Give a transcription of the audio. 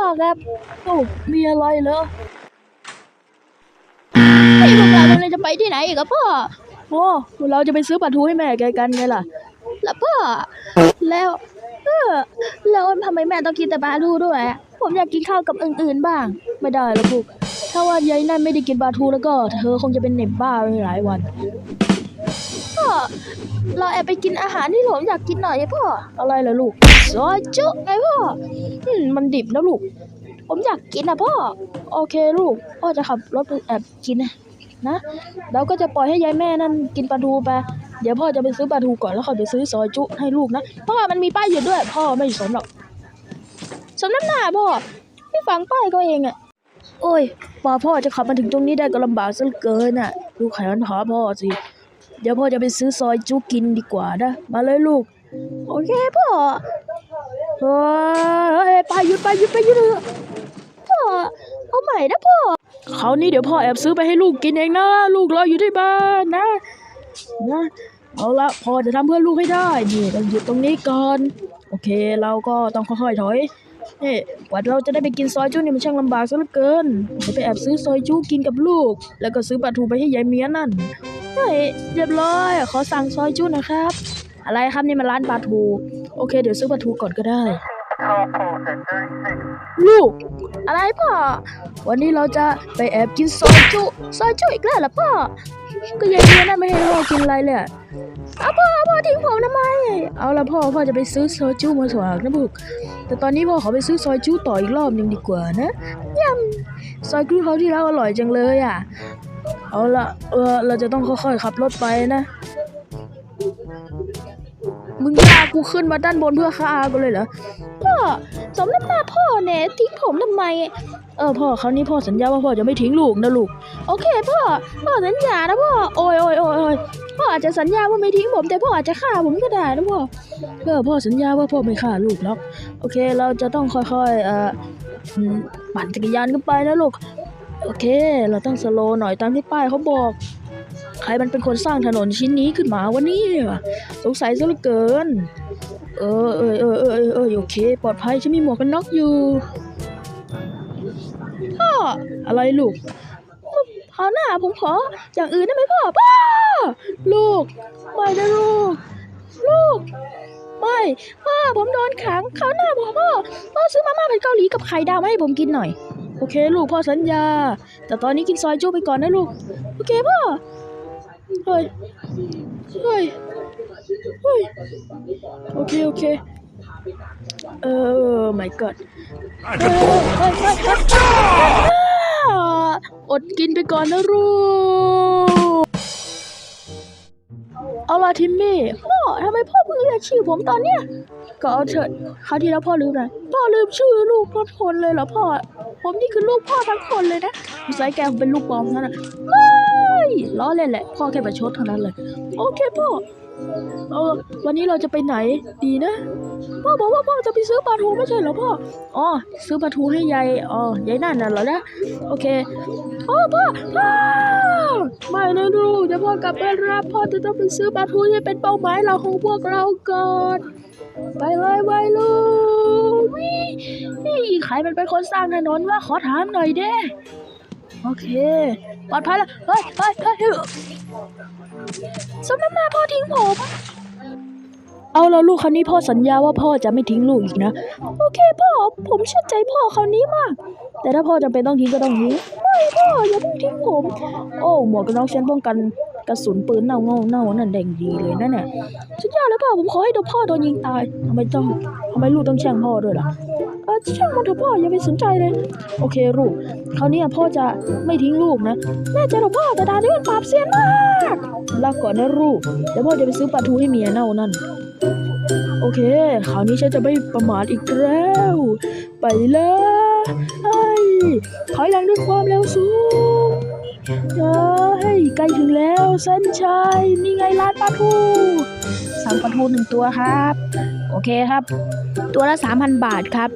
พ่อครับโอ้มีอะไรเหรอไอ้พวกเรากำลังจะไปที่ไหนอีกครับพ่อ โอ้เราจะไปซื้อปลาทูให้แม่แกกันไงล่ะ แล้วพ่อ แล้วเออแล้วทำไมแม่ต้องกินแต่ปลาทูด้วยอะผมอยากกินข้าวกับอื่นๆบ้าง ไม่ได้หรอกลูก ถ้าว่ายายนั่นไม่ได้กินปลาทูแล้วก็ เธอคงจะเป็นเหน็บบ้าไปหลายวันพ่อ เราแอบไปกินอาหารที่ผมอยากกินหน่อยพ่อ อะไรเหรอลูกซอยจุไงพ่ออืมมันดิบนะลูก ผมอยากกินนะพ่อ โอเคลูก พ่อจะขับรถไปแอบกินนะ แล้วก็จะปล่อยให้ยายแม่นั่นกินปลาทูไปเดี๋ยวพ่อจะไปซื้อปลาทูก่อนแล้วค่อยไปซื้อซอยจุให้ลูกนะ พ่อมันมีป้ายอยู่ด้วย พ่อไม่สนหรอกสมน้ำหน้าพ่อไม่ฟังป้ายก็เองอะโอ้ยกว่าพ่อจะขับมาถึงตรงนี้ได้ก็ลำบากซะเหลือเกินน่ะลูกขยันหาพ่อสิ เดี๋ยวพ่อจะไปซื้อซอยจุกินดีกว่านะ มาเลยลูก โอเคพ่อเฮ้ยไปหยุดไปหยุดไปหยุดเพ่อเอาใหม่นะพ่อครานี้เดี๋ยวพ่อแอบซื้อไปให้ลูกกินเองนะ ลูกรออยู่ที่บ้านนะ นะเอาละพ่อจะทำเพื่อลูกให้ได้นี่เราหยุดตรงนี้ก่อน โอเคเราก็ต้องค่อยๆถอยนี่กว่าเราจะได้ไปกินซอยจุนี่มันช่างลำบากซะเหลือเกินจะไปแอบซื้อซอยจุกินกับลูก แล้วก็ซื้อปลาทูไปให้ยายเมียนั่น เฮ้ยเรียบร้อยขอสั่งซอยจุ้นะครับ อะไรครับนี่มันร้านปลาทู โอเค เดี๋ยวซื้อปลาทูก่อนก็ได้ ลูก อะไรพ่อ วันนี้เราจะไปแอบกินซอยจุ ซอยจุอีกแล้วหรอพ่อ ก็ยายเมียนั่นไม่ให้พ่อกินอะไรเลยอะเอาพ่อพ่อทิ้งผมทำไม เอาละพ่อพ่อจะไปซื้อซอยจุมาสวากนะบุกแต่ตอนนี้พ่อขอไปซื้อซอยจุต่ออีกรอบหนึ่งดีกว่านะยำซอยจุเขาที่แล้วอร่อยจังเลยอะ เอาละเออเราจะต้องค่อยๆขับรถไปนะ มึงพากูขึ้นมาด้านบนเพื่อฆ่ากูเลยเหรอพ่อสมน้ำหน้าพ่อเนี่ยทิ้งผมทำไม เออพ่อคราวนี้พ่อสัญญาว่าพ่อจะไม่ทิ้งลูกนะลูก โอเคพ่อ พ่อสัญญานะพ่อ โอ้ยโอ้ยโอ้ยโอ้ยพ่ออาจจะสัญญาว่าไม่ทิ้งผม แต่พ่ออาจจะฆ่าผมก็ได้นะพ่อเออพ่อสัญญาว่าพ่อไม่ฆ่าลูกหรอก โอเค เราจะต้องค่อยๆ เอ่อปั่นจักรยานกันไปนะลูก โอเค เราต้องสโลหน่อยตามที่ป้ายเขาบอก ใครมันเป็นคนสร้างถนนชิ้นนี้ขึ้นมาวะเนี่ยสงสัยซะเหลือเกิน เออเออเออเออเออเออโอเค ปลอดภัยฉันมีหมวกกันน็อกอยู่พ่ออะไรลูกพอหน้าผมขออย่างอื่นได้ไหมพ่อพ่อลูกไม่นะลูก ลูกไม่พ่อผมโดนขังเขาวหน้าผมพ่อพ่อซื้อมาม่าเป็นเกาหลีกับไข่ดาวมาให้ผมกินหน่อย โอเคลูกพ่อสัญญา แต่ตอนนี้กินซอยจูไปก่อนนะลูก โอเคพ่อ เฮ้ย เฮ้ย เฮ้ย โอเค โอเค เออ my god เฮ้ยเฮ้ยเฮ้ยเฮ้ยอ้าอดกินไปก่อนนะลูก เอาล่ะทิมมี่ พ่อทำไมพ่อเพิ่งเรียกชื่อผมตอนเนี้ย ก็เอาเถิดคราวที่แล้วพ่อลืมนะพ่อลืมชื่อลูกทุกคนเลยเหรอพ่อ ผมนี่คือลูกพ่อทั้งคนเลยนะสงสัยแกเป็นลูกปลอมนั่นนะไม่ล้อเล่นแหละ พ่อแค่ประชดเท่านั้นเลย โอเคพ่อเออวันนี้เราจะไปไหนดีนะ พ่อบอกว่าพ่อจะไปซื้อปลาทูไม่ใช่เหรอพ่อ อ๋อ ซื้อปลาทูให้ยาย อ๋อ ยายนั่นน่ะเหรอนะ โอเคพ่อพ่อพ่อไม่นะลูกเดี๋ยวพ่อกลับไปรับพ่อจะต้องไปซื้อปลาทูที่เป็นเป้าหมายเราของพวกเราก่อน ไปเลยไปเลยวินี่ ใครมันเป็นคนสร้างถนนวะขอถามหน่อยเด้โอเค ปลอดภัยแล้ว เฮ้ยเฮ้ยเฮ้ยสมน้ำหน้าพ่อทิ้งผม เอาแล้วลูกคราวนี้พ่อสัญญาว่าพ่อจะไม่ทิ้งลูกอีกนะ โอเคพ่อ ผมเชื่อใจพ่อคราวนี้มาก แต่ถ้าพ่อจำเป็นต้องทิ้งก็ต้องทิ้ง ไม่พ่ออย่าเพิ่งทิ้งผม โอ้หมวกกันน็อกฉันป้องกันกระสุนปืนเน่าเง่าเน่านั่นแดงดีเลยนั่นน่ะสุดยอดเลยพ่อผมขอให้ตัวพ่อโดนยิงตายทำไมต้องทำไมลูกต้องแช่งพ่อด้วยล่ะ เออช่างมันเถอะพ่ออย่าไปสนใจเลย โอเคลูกคราวนี้พ่อจะไม่ทิ้งลูกนะแน่ใจหรอพ่อแต่ดานี่มันปราบเซียนมากลาก่อนนะลูกเดี๋ยวพ่อจะไปซื้อปลาทูให้เมียเน่านั่น โอเคคราวนี้ฉันจะไม่ประมาทอีกแล้ว ไปเลยเฮ้ถอยหลังด้วยความเร็วสูงเฮ้ยใกล้ถึงแล้วเส้นชัยนี่ไงร้านปลาทูสั่งปลาทูหนึ่งตัวครับ โอเคครับ ตัวละสามพันบาทครับ